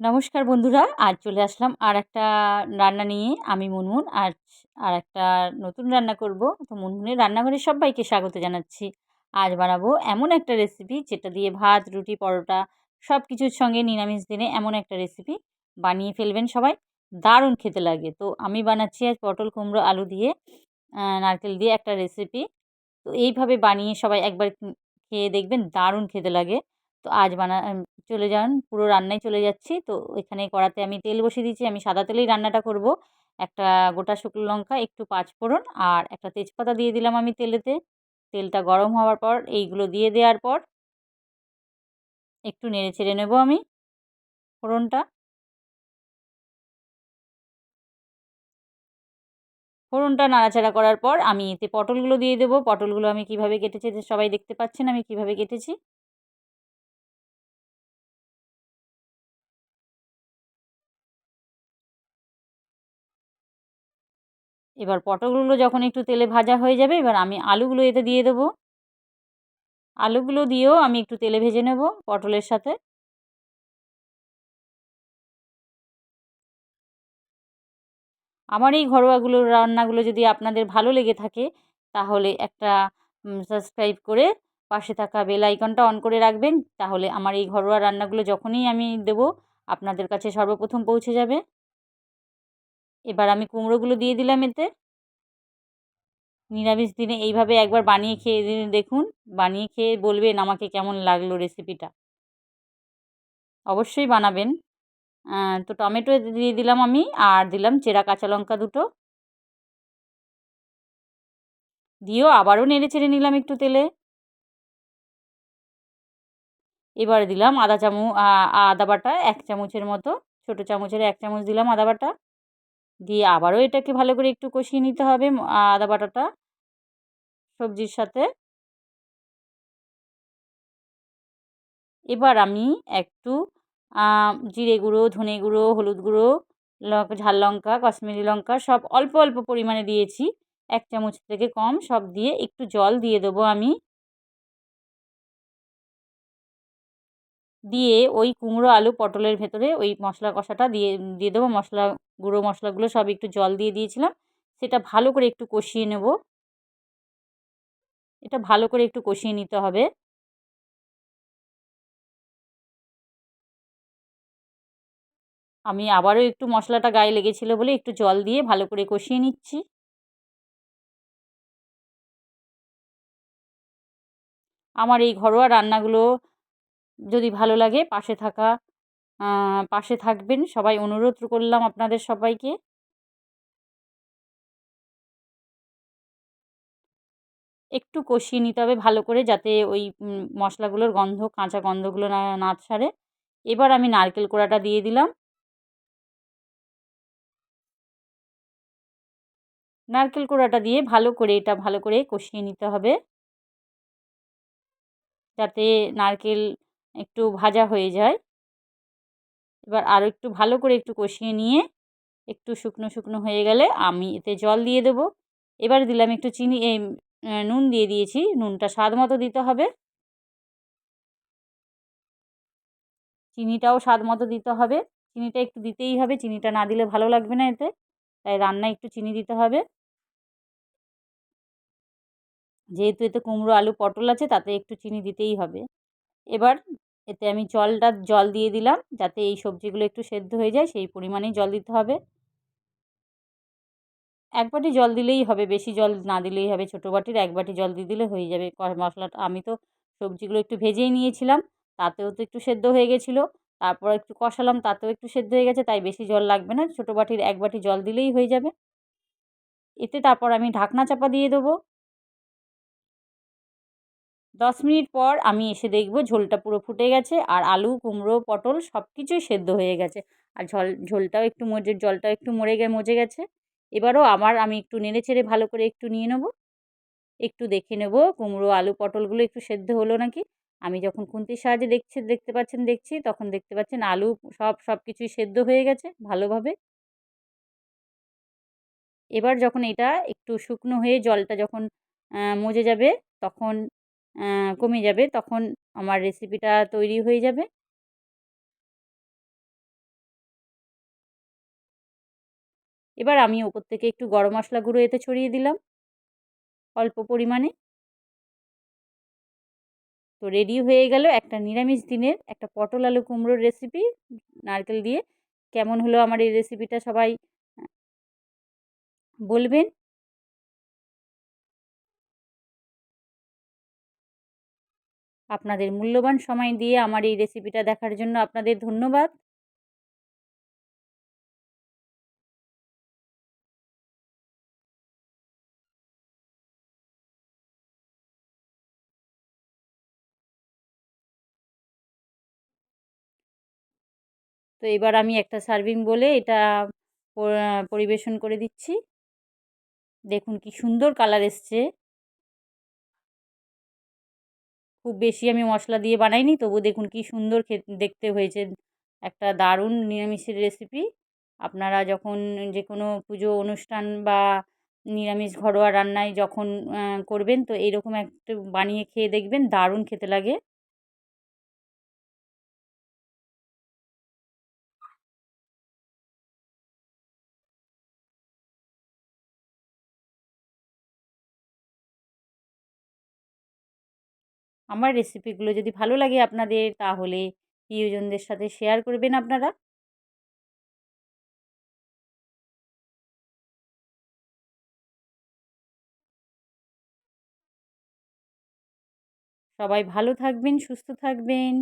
নমস্কার বন্ধুরা, আজ চলে আসলাম আর একটা রান্না নিয়ে, আমি মুনমুন। আজ আর একটা নতুন রান্না করব। তো মুনমুনের রান্নাঘরে সবাইকে স্বাগত জানাচ্ছি। আজ বানাবো এমন একটা রেসিপি যেটা দিয়ে ভাত, রুটি, পরোটা সব কিছুর সঙ্গে নিরামিষ দিনে এমন একটা রেসিপি বানিয়ে ফেলবেন সবাই। দারুণ খেতে লাগে। তো আমি বানাচ্ছি আজ পটল কুমড়ো আলু দিয়ে নারকেল দিয়ে একটা রেসিপি তো এইভাবে বানিয়ে সবাই একবার খেয়ে দেখবেন, দারুণ খেতে লাগে। তো আজ বানা চলে যান, পুরো রান্নায় চলে যাচ্ছি। তো এখানে কড়াতে আমি তেল বসিয়ে দিয়েছি, আমি সাদা তেলেই রান্নাটা করব। একটা গোটা শুকনো লঙ্কা, একটু পাঁচফোড়ন আর একটা তেজপাতা দিয়ে দিলাম আমি তেলেতে। তেলটা গরম হওয়ার পর এইগুলো দিয়ে দেওয়ার পর একটু নেড়ে ছেড়ে নেব আমি ফোড়নটা। ফোড়নটা নাড়াচাড়া করার পর আমি এতে পটলগুলো দিয়ে দেবো। পটলগুলো আমি কীভাবে কেটেছি সবাই দেখতে পাচ্ছেন, আমি কীভাবে কেটেছি। এবার পটলগুলো যখন একটু তেলে ভাজা হয়ে যাবে, এবার আমি আলুগুলো এতে দিয়ে দেবো। আলুগুলো দিয়েও আমি একটু তেলে ভেজে নেব পটলের সাথে। আমার এই ঘরোয়াগুলো রান্নাগুলো যদি আপনাদের ভালো লেগে থাকে, তাহলে একটা সাবস্ক্রাইব করে পাশে থাকা বেল আইকনটা অন করে রাখবেন। তাহলে আমার এই ঘরোয়া রান্নাগুলো যখনই আমি দেব, আপনাদের কাছে সর্বপ্রথম পৌঁছে যাবে। এবার আমি কুমড়োগুলো দিয়ে দিলাম এতে। নিরামিষ দিনে এইভাবে একবার বানিয়ে খেয়ে দেখুন। বানিয়ে খেয়ে বলবেন আমাকে কেমন লাগল রেসিপিটা অবশ্যই বানাবেন। তো টমেটো দিয়ে দিলাম আমি, আর দিলাম চেরা কাঁচা লঙ্কা দুটো। দিয়েও আবারও নেড়ে চেড়ে নিলাম একটু তেলে। এবার দিলাম আদা চামচ আদা বাটা এক চামচের মতো, ছোটো চামচের এক চামচ দিলাম আদা বাটা। দিয়ে আবারও এটাকে ভালো করে একটু কষিয়ে নিতে হবে আদা বাটাটা সবজির সাথে। এবার আমি একটু জিরে গুঁড়ো, ধনে গুঁড়ো, হলুদ গুঁড়ো ঝাল লঙ্কা, কাশ্মীরি লঙ্কা সব অল্প অল্প পরিমাণে দিয়েছি। এক চামচ থেকে কম সব দিয়ে একটু জল দিয়ে দেবো আমি। দিয়ে ওই কুমড়ো, আলু, পটলের ভেতরে ওই মশলা কষাটা দিয়ে দিয়ে দেবো। মশলা, গুঁড়ো মশলাগুলো সব একটু জল দিয়ে দিয়েছিলাম। সেটা ভালো করে একটু কষিয়ে নেব। এটা ভালো করে একটু কষিয়ে নিতে হবে। আমি আবারও একটু মশলাটা গায়ে লেগেছিলো বলে একটু জল দিয়ে ভালো করে কষিয়ে নিচ্ছি। আমার এই ঘরোয়া রান্নাগুলো যদি ভালো লাগে পাশে থাকা পাশে থাকবেন। সবাই অনুরোধ করলাম আপনাদের সবাইকে। একটু কষিয়ে নিতে হবে ভালো করে যাতে ওই মশলাগুলোর গন্ধ, কাঁচা গন্ধগুলো না না ছাড়ে। এবার আমি নারকেল কোড়াটা দিয়ে দিলাম। নারকেল কোড়াটা দিয়ে ভালো করে এটা ভালো করে কষিয়ে নিতে হবে। যাতে নারকেল একটু ভাজা হয়ে যায়। এবার আরও একটু ভালো করে একটু কষিয়ে নিয়ে একটু শুকনো শুকনো হয়ে গেলে আমি এতে জল দিয়ে দেবো। এবার দিলাম একটু চিনি, এই নুন দিয়ে দিয়েছি। নুনটা স্বাদ মতো দিতে হবে। চিনিটাও স্বাদ মতো দিতে হবে। চিনিটা একটু দিতেই হবে। চিনিটা না দিলে ভালো লাগবে না এতে। তাই রান্নায় একটু চিনি দিতে হবে। যেহেতু এতে কুমড়ো, আলু, পটল আছে, তাতে একটু চিনি দিতেই হবে। এবার এতে আমি জলটা, জল দিয়ে দিলাম যাতে এই সবজিগুলো একটু সেদ্ধ হয়ে যায়, সেই পরিমাণেই জল দিতে হবে। এক বাটি জল দিলেই হবে, বেশি জল না দিলেই হবে। ছোটো বাটির এক বাটি জল দিয়ে দিলে হয়ে যাবে। মশলাটা, আমি তো সবজিগুলো একটু ভেজেই নিয়েছিলাম, তাতেও তো একটু সেদ্ধ হয়ে গেছিল। তারপর একটু কষালাম, তাতেও একটু সেদ্ধ হয়ে গেছে, তাই বেশি জল লাগবে না। ছোটো বাটির এক বাটি জল দিলেই হয়ে যাবে। এতে তারপর আমি ঢাকনা চাপা দিয়ে দেবো। দশ মিনিট পর আমি এসে দেখব ঝোলটা পুরো ফুটে গেছে আর আলু, কুমড়ো, পটল সব কিছুই সেদ্ধ হয়ে গেছে। আর ঝোল, ঝোলটাও একটু মজে জলটাও একটু মরে গে, মজে গেছে। এবারও আমার আমি একটু নেড়ে চেড়ে ভালো করে একটু নিয়ে নেব। একটু দেখে নেব কুমড়ো, আলু, পটলগুলো একটু সেদ্ধ হলো নাকি। আমি যখন খুন্তির সাহায্যে দেখছি, দেখতে পাচ্ছেন, দেখছি, তখন দেখতে পাচ্ছেন আলু সব সব কিছুই সেদ্ধ হয়ে গেছে ভালোভাবে। এবার যখন এটা একটু শুকনো হয়ে জলটা যখন মজে যাবে, তখন কমে যাবে, তখন আমার রেসিপিটা তৈরি হয়ে যাবে। এবার আমি ওপর থেকে একটু গরম মশলা গুঁড়ো এতে ছড়িয়ে দিলাম। অল্প পরিমাণে। তো রেডি হয়ে গেল একটা নিরামিষ দিনের একটা পটল আলু কুমড়োর রেসিপি নারকেল দিয়ে কেমন হলো আমার এই রেসিপিটা সবাই বলবেন। আপনাদের মূল্যবান সময় দিয়ে আমার এই রেসিপিটা দেখার জন্য আপনাদের ধন্যবাদ। তো এবার আমি একটা সার্ভিং বলে এটা পরিবেশন করে দিচ্ছি। দেখুন কি সুন্দর কালার এসছে। খুব বেশি আমি মশলা দিয়ে বানাইনি। তবু দেখুন কি সুন্দর দেখতে হয়েছে। একটা দারুণ নিরামিষের রেসিপি আপনারা যখন যে কোনো পুজো অনুষ্ঠান বা নিরামিষ ঘরোয়া রান্নায় যখন করবেন, তো এইরকম একটু বানিয়ে খেয়ে দেখবেন, দারুণ খেতে লাগে। আমার রেসিপিগুলো যদি ভালো লাগে আপনাদের, তাহলে প্রিয়জনদের সাথে শেয়ার করবেন আপনারা। সবাই ভালো থাকবেন, সুস্থ থাকবেন।